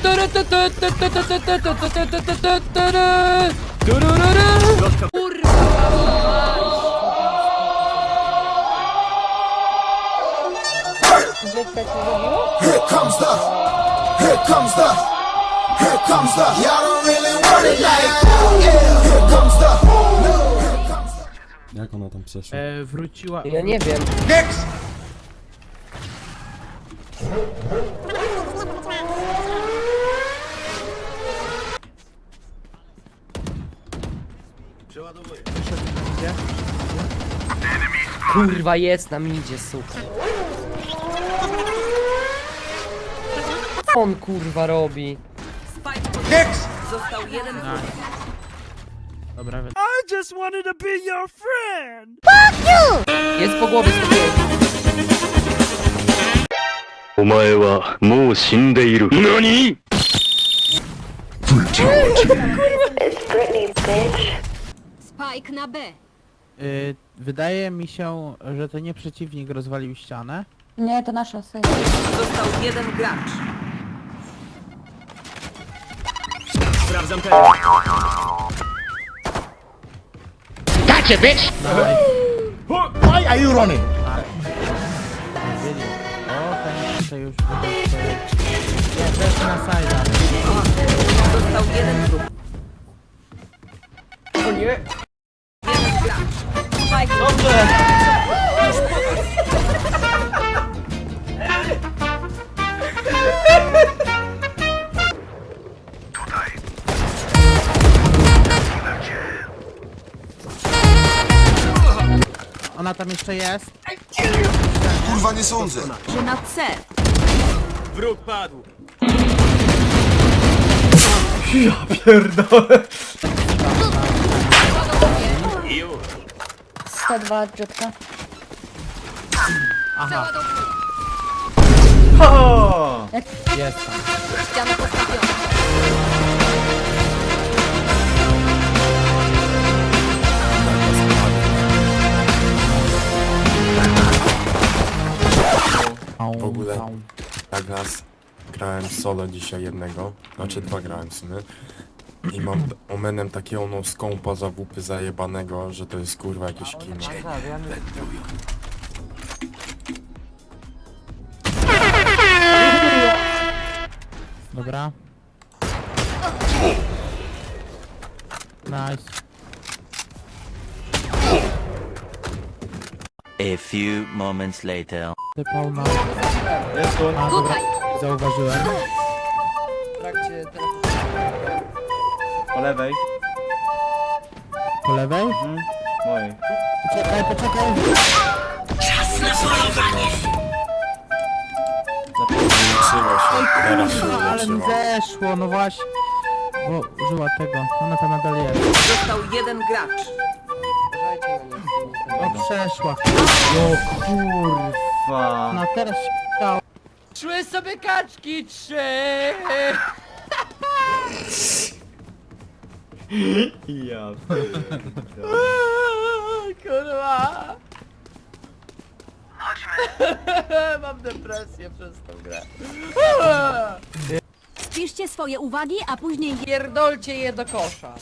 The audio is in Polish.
Here comes the, here comes the, here comes the. Y'all don't really want it like that. Yeah. Here comes the, here comes the. Jak ona tam przeszła? E, wróciła... Ja nie wiem. Kurwa jest na midzie, suka. Co on kurwa robi? Został jeden Dobra, wi- Jest po głowie skupiony. お前はもう死んでいる。何 Spike na B. y, wydaje mi się, że to nie przeciwnik rozwalił ścianę. Nie, to nasza sejm. Został jeden gracz. Wiedzieli. O, ten tutaj już wydał swoje... Nie, też na side'a. Został jeden grób. O nie! Ona tam jeszcze jest. Kurwa nie sądzę. że na C. Pierdolę. 102 drzewka. Aha, jest tam. Ściana postawiona. W ogóle tak raz grałem solo dzisiaj jednego, znaczy dwa grałem w sumie. I mam omenem takiego no skąpa za wupy zajebanego, że to jest kurwa jakieś kino. Dobra. Nice. A few moments later. Typał na... A, dobra, zauważyłem. W trakcie. Po lewej. Po lewej? Mojej. Poczekaj, poczekaj. Uleczyło się, teraz się Ale mi zeszło, no właśnie. Bo użyła tego. Ona tam nadal jest. Został jeden gracz. Na nie. O, przeszła. Kurwa. No teraz się. Szły sobie kaczki trzy! Ja. Kurwa! Mam depresję przez tą grę. Spiszcie swoje uwagi, a później Pierdolcie je do kosza.